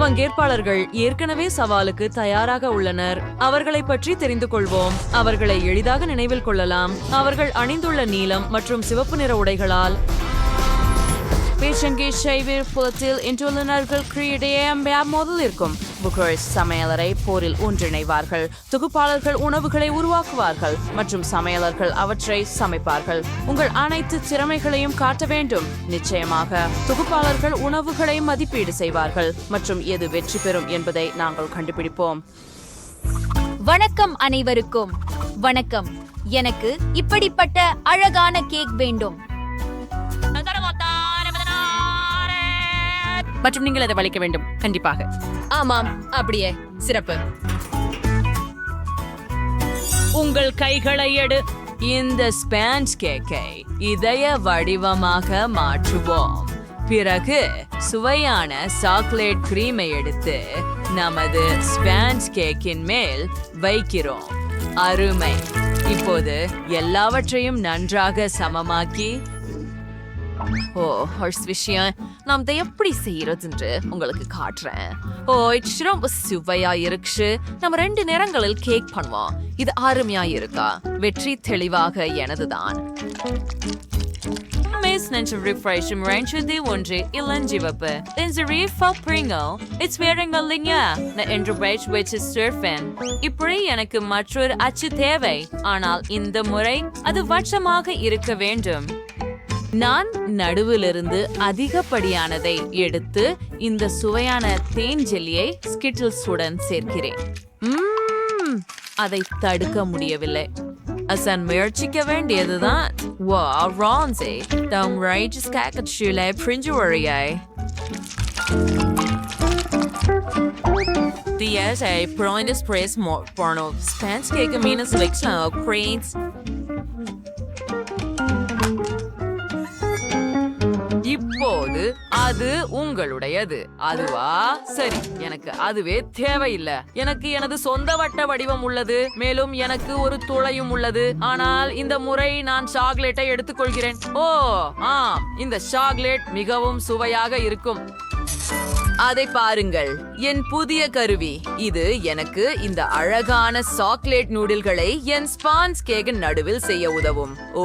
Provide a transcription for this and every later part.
பங்கேற்பாளர்கள் ஏற்கனவே சவாலுக்கு தயாராக உள்ளனர். அவர்களை பற்றி தெரிந்து கொள்வோம். அவர்களை எளிதாக நினைவில் கொள்ளலாம். அவர்கள் அணிந்துள்ள நீலம் மற்றும் சிவப்பு நிற உடைகளால். பேச்சங்கே ஷைவீர் புலத்தில் இன்றுள்ளனர்களுக்கு இடையே மோதல் இருக்கும். புகர்ஸ் சமையலரை போரில் ஒன்றிணைவார்கள். தொகுப்பாளர்கள் உணவுகளை உருவாக்குவார்கள் மற்றும் சமையலர்கள் அவற்றை சமைப்பார்கள். உங்கள் அனைத்து திறமைகளையும் காட்ட வேண்டும். நிச்சயமாக தொகுப்பாளர்கள் உணவுகளை மதிப்பீடு செய்வார்கள் மற்றும் எது வெற்றி பெறும் என்பதை நாங்கள் கண்டுபிடிப்போம். வணக்கம் அனைவருக்கும். வணக்கம். எனக்கு இப்படிப்பட்ட அழகான கேக் வேண்டும். மற்றும் நீங்கள் அதை வலிக்க வேண்டும். கண்டிப்பாக. ஆமாம் அப்படியே. சிறப்பு. உங்கள் கைகளை எடு. இந்த ஸ்பான்ஸ் கேக்கை இதய வடிவமாக மாற்றுவோம். பிறகு சுவையான சாக்லேட் கிரீமை எடுத்து நமது ஸ்பான்ஸ் கேக்கின் மேல் வைக்கிறோம். அருமை. இப்போது எல்லாவற்றையும் நன்றாக சமமாக்கி ஓ ஹர்ஸ் விஷயம். நாம் இதை எப்படி செய்யறதுன்று உங்களுக்கு காட்டுறேன். ஓ இது ரொம்ப சுவையா இருக்கு நம்ம ரெண்டு நேரங்களில் கேக் பண்ணுவோம். இது அருமையா இருக்கா? வெற்றி தெளிவாக எனதுதான். Miss Ninja Refreshing Ranch de ஒன்று இளஞ்சிவப்பு. இந்த ரீஃபா பிரிங்கோ இட்ஸ் வேறங்க இல்லைங்க நான் என்று பேட்ச் வச்சு சர்ஃபன் இப்படி எனக்கு மற்றொரு அச்சு தேவை. ஆனால் இந்த முறை அது வட்டமாக இருக்க வேண்டும். நான் நடுவிலிருந்து அதிகப்படியானதை எடுத்து இந்த சுவையான தேன் ஜெல்லியை ஸ்கிட்டில்ஸுடன் சேர்க்கிறேன். அதை தடுக்க முடியவில்லை. அசன் முயற்சிக்க வேண்டியதுதான். வா ரான்சே தம் ரைட்ஸ் கேக்கட்ஷூல பிரிஞ்சு வழியாய் Diaz a Prime Express eh, more porno Spence cake minus legs now cranes இப்போது அது உங்களுடையது. அதுவா? சரி எனக்கு அதுவே தேவையில்லை. எனக்கு எனது சொந்த வட்ட வடிவம் உள்ளது. மேலும் எனக்கு ஒரு துளையும் உள்ளது. ஆனால் இந்த முறை நான் சாக்லேட்டை எடுத்துக்கொள்கிறேன். ஓ ஆம். இந்த சாக்லேட் மிகவும் சுவையாக இருக்கும். அதை பாருங்கள். என் புதிய கருவி. இது எனக்கு இந்த அழகான சாக்லேட் நூடில்களை என் ஸ்பான்ஸ் கேக் நடுவில் செய்ய உதவும். ஓ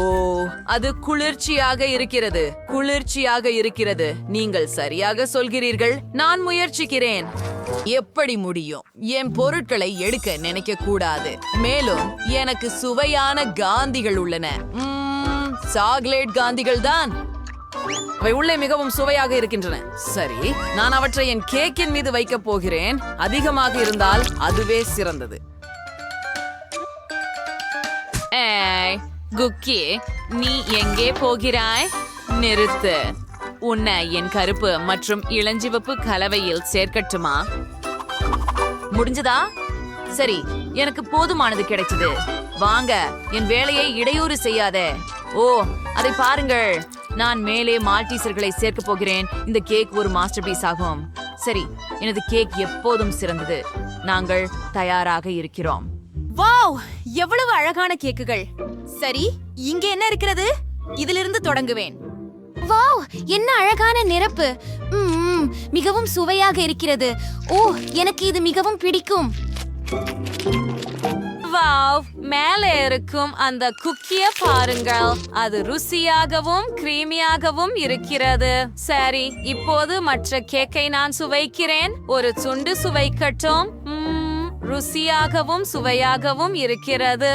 அது குளிர்ச்சியாக இருக்கிறது. குளிர்ச்சியாக இருக்கிறது. நீங்கள் சரியாக சொல்கிறீர்கள். நான் முயற்சிக்கிறேன். எப்படி முடியும்? என் பொருட்களை எடுக்க நினைக்க கூடாது மேலும் எனக்கு சுவையான காந்திகள் உள்ளன. சாக்லேட் காந்திகள் தான் அவை உள்ளே மிகவும் சுவையாக இருக்கின்றன. சரி நான் அவற்றை என் கேக்கின் மீது வைக்கப் போகிறேன். அதிகமாக இருந்தால் அதுவே சிறந்தது. குக்கி நீ எங்கே போகிறாய்? நிறுத்து. உன்னை என் கருப்பு மற்றும் இளஞ்சிவப்பு கலவையில் சேர்க்கட்டுமா? முடிஞ்சதா? சரி எனக்கு போதுமானது கிடைச்சது. வாங்க என் வேலையை இடையூறு செய்யாதே. ஓ அதை பாருங்கள். நான் மேலே மால்டீசர்களை சேர்க்க போகிறேன். இந்த கேக் ஒரு மாஸ்டர் பீஸ் ஆகும். சரி எனது கேக் எப்போதும் சிறந்தது. நாங்கள் தயாராக இருக்கிறோம். வாவ் எவ்வளவு அழகான கேக்குகள். சரி இங்க என்ன இருக்கிறது? இதிலிருந்து தொடங்குவேன். வாவ் என்ன அழகான நிரப்பு. மிகவும் சுவையாக இருக்கிறது. ஓ எனக்கு இது மிகவும் பிடிக்கும். வாவ் மேலே இருக்கும் அந்த குக்கிய பாருங்கள். அது ருசியாகவும் கிரீமியாகவும் இருக்கிறது. சரி இப்போது மற்ற கேக்கை நான் சுவைக்கிறேன். ஒரு துண்டு சுவைக்கட்டும் ருசியாகவும் சுவையாகவும் இருக்கிறது.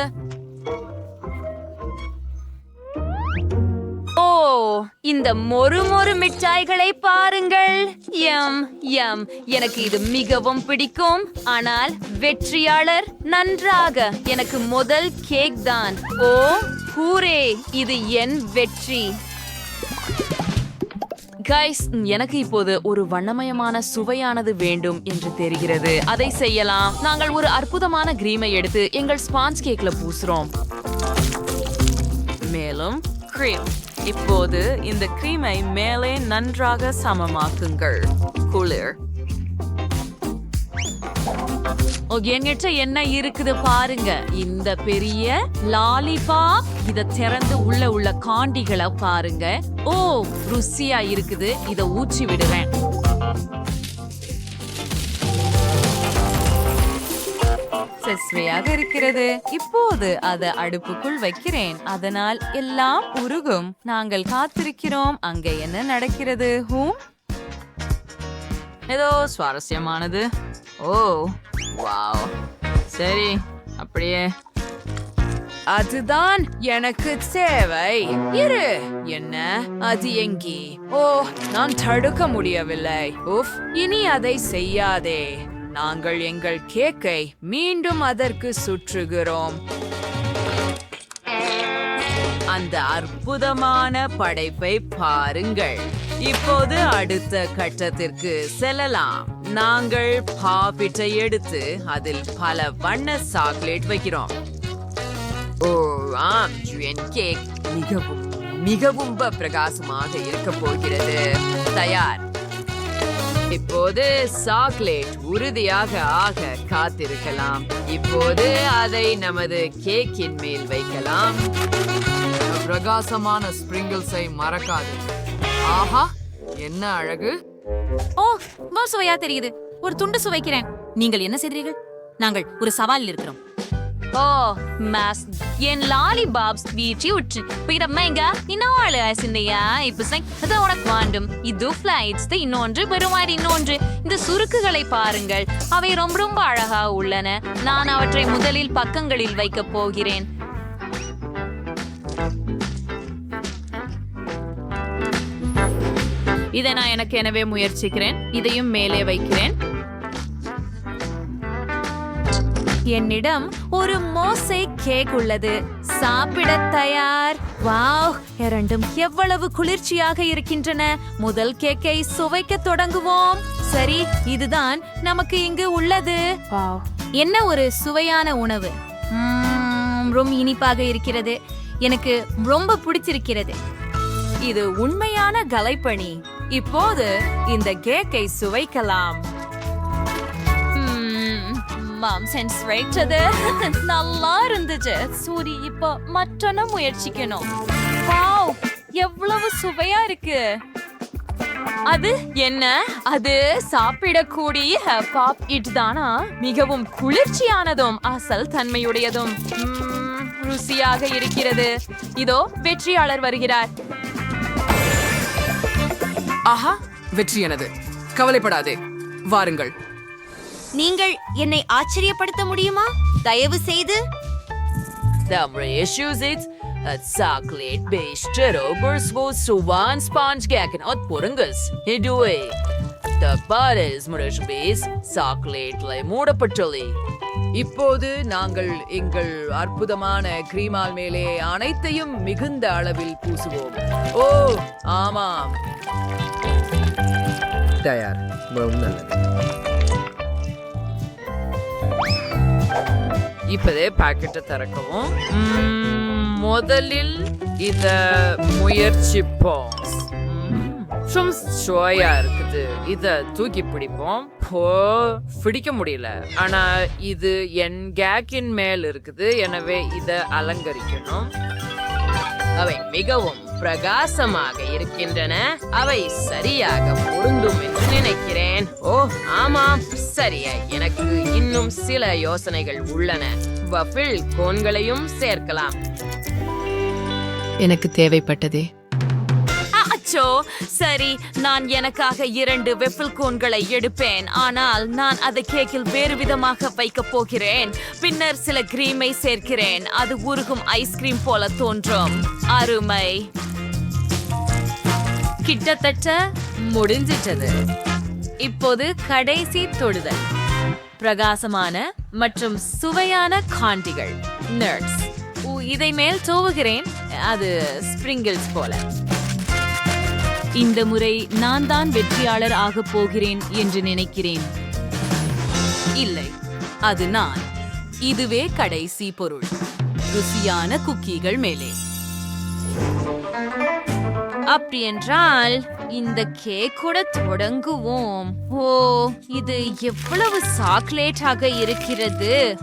இந்த மொறு மொறு மிட்டாய்களை பாருங்கள். எம் எம் எனக்கு இது மிகவும் பிடிக்கும். ஆனால் வெற்றியாளர் நன்றாக. எனக்கு முதல் கேக் தான். ஓ ஹூரே இது என் வெற்றி. கைஸ் எனக்கு இப்போது ஒரு வண்ணமயமான சுவையானது வேண்டும் என்று தெரிகிறது. அதை செய்யலாம். நாங்கள் ஒரு அற்புதமான கிரீமை எடுத்து எங்கள் ஸ்பான்ஸ் கேக்ல பூசுறோம். மேலும் cream. இப்போது இந்த கிரீமை மேலே நன்றாக சமமாக்குங்கள். குளிர் என்கிட்ட என்ன இருக்குது பாருங்க. இந்த பெரிய லாலிபாப் இத திறந்து உள்ள உள்ள காண்டிகளை பாருங்க. ஓ ருசியா இருக்குது. இத ஊற்றி விடுறேன் சுவையாக இருக்கிறது. இப்போது அதை அடுப்புக்குள் வைக்கிறேன். அதனால் எல்லாம் உருகும். நாங்கள் காத்திருக்கிறோம். அங்கே என்ன நடக்கிறது? ஹூம். ஏதோ சுவாரஸ்யமானது. ஓ வாவ். சரி அப்படியே. அதுதான் எனக்கு தேவை இரு. என்ன? அது எங்கே? ஓ நான் தடுக்க முடியவில்லை. உஃப் இனி அதை செய்யாதே. நாங்கள் எங்கள் கேக்கை மீண்டும் அதற்கு சுற்றுகிறோம். அந்த அற்புதமான படைப்பை பாருங்கள். இப்போது அடுத்த கட்டத்திற்கு செல்லலாம். நாங்கள் பாப்பிட்டை எடுத்து அதில் பல வண்ண சாக்லேட் வைக்கிறோம். ஓ ஆம் ஜுயன் கேக் மிகவும் மிகவும் பிரகாசமாக இருக்க போகிறது. தயார். இப்போது சாக்லேட் உறுதியாக ஆக காத்திருக்கலாம். இப்போது அதை நமது கேக்கின் மேல் வைக்கலாம். பிரகாசமான ஸ்பிரிங்கிள்ஸை மறக்காது. ஆஹா என்ன அழகு. ஓ சுவையா தெரியுது. ஒரு துண்டு சுவைக்கிறேன். நீங்கள் என்ன செய்கிறீர்கள் நாங்கள் ஒரு சவாலில் இருக்கிறோம். ஓ மாஸ் என் லாலிபாப்ஸ் வீச்சு உற்று. பிறமைங்க இன்னொரு சிந்தையா இப்ப சை அது உனக்கு வேண்டும். இது பிளைட்ஸ் இன்னொன்று பெருமாறு இன்னொன்று. இந்த சுருக்குகளை பாருங்கள். அவை ரொம்ப ரொம்ப அழகா உள்ளன. நான் அவற்றை முதலில் பக்கங்களில் வைக்கப் போகிறேன். இதை நான் எனக்கு எனவே முயற்சிக்கிறேன். இதையும் மேலே வைக்கிறேன். என்னிடம் ஒரு மோசை கேக் உள்ளது. சாப்பிட தயார். வாவ் இரண்டும் எவ்வளவு குளிர்ச்சியாக இருக்கின்றன. முதல் கேக்கை சுவைக்க தொடங்குவோம். சரி இதுதான் நமக்கு இங்கு உள்ளது. என்ன ஒரு சுவையான உணவு? ரொம்ப இனிப்பாக இருக்கிறது. எனக்கு ரொம்ப பிடிச்சிருக்கிறது. இது உண்மையான கலைப்பணி. இப்போது இந்த கேக்கை சுவைக்கலாம். மாம் சென்ஸ் வைச்சது நல்லா இருந்துச்சு. சூரி இப்போ மற்றொன்னு முயற்சிக்கணும். வாவ் எவ்வளவு சுவையா இருக்கு. அது என்ன? அது சாப்பிடக்கூடிய பாப் இட் தானா? மிகவும் குளிர்ச்சியானதும் அசல் தன்மையுடையதும். ருசியாக இருக்கிறது. இதோ வெற்றியாளர் வருகிறார். ஆஹா வெற்றி எனது. கவலைப்படாதே. வாருங்கள். நீங்கள் என்னை ஆச்சரியப்படுத்த முடியுமா தயவு செய்து The issues it a chocolate based turnovers was so one sponge gacken at Purungus. Anyway, the pares muresh base chocolate லை மூடப்பட்டுள்ளே இப்போது நாங்கள் எங்கள் அற்புதமான கிரீமால் மேலே அனைத்தையும் மிகுந்த அளவில் பூசுவோம் ஓ ஆமாம் தயார் நல்லது இப்பதே பாக்கெட்டை திறக்கவும். முதலில் இத முயற்சிப்போம். மற்றும் சும் சுவையா இருக்குது. இத தூக்கி பிடிப்போம். போ பிடிக்க முடியல. ஆனா இது என் கேக்கின் மேல் இருக்குது. எனவே இத அலங்கரிக்கணும். அவை மிகவும் பிரகாசமாக இருக்கின்றன. அவை சரியாக பொருந்தும் என்று நினைக்கிறேன். ஓ ஆமாம் சரியா. எனக்கு இன்னும் சில யோசனைகள் உள்ளன. வஃபிள் கோன்களையும் சேர்க்கலாம். எனக்கு தேவைப்பட்டதே. அச்சோ சரி நான் எனக்காக இரண்டு வெஃபில் கோன்களை எடுப்பேன். ஆனால் நான் அதை கேக்கில் வேறு விதமாக வைக்கப் போகிறேன். பின்னர் சில கிரீமை சேர்க்கிறேன். அது உருகும் ஐஸ்கிரீம் போல தோன்றும். அருமை. கிட்டத்தட்ட முடிஞ்சிட்டது. இப்போது கடைசி தொடுதல். பிரகாசமான மற்றும் சுவையான காண்டிகள். நர்ட்ஸ் இதை மேல் தோவுகிறேன். அது ஸ்பிரிங்கிள்ஸ் போல. இந்த முறை நான் தான் வெற்றியாளர் ஆகப் போகிறேன் என்று நினைக்கிறேன். இல்லை அது நான். இதுவே கடைசி பொருள். ருசியான குக்கீகள் மேலே. அப்படி என்றால் இந்த கேக் கூட தொடங்குவோம். ஓ இது எவ்வளவு சாக்லேட்டாக இருக்கிறது.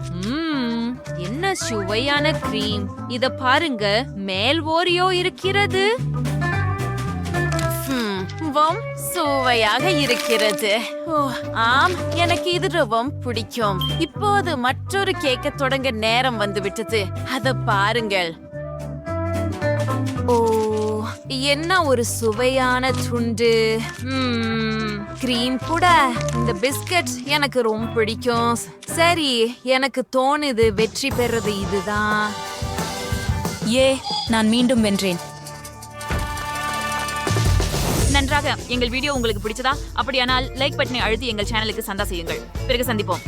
என்ன சுவையான கிரீம் இத பாருங்க மேல் ஓரியோ இருக்கிறது. ஹம், சுவையாக இருக்கிறது. ஓ ஆம் எனக்கு இது ரொம்பவும் பிடிக்கும். இப்போது மற்றொரு கேக்க தொடங்க நேரம் வந்து விட்டது அத பாருங்கள். ஓ என்ன ஒரு சுவையான துண்டு. கிரீம் கூட. இந்த பிஸ்கட் எனக்கு ரொம்ப பிடிக்கும். சரி எனக்கு தோணுது வெற்றி பெறது இதுதான். ஏ நான் மீண்டும் வென்றேன். நன்றாக. எங்கள் வீடியோ உங்களுக்கு பிடிச்சதா? அப்படியானால் லைக் பட்டனை அழுத்தி எங்கள் சேனலுக்கு சந்தா செய்யுங்கள். பிறகு சந்திப்போம்.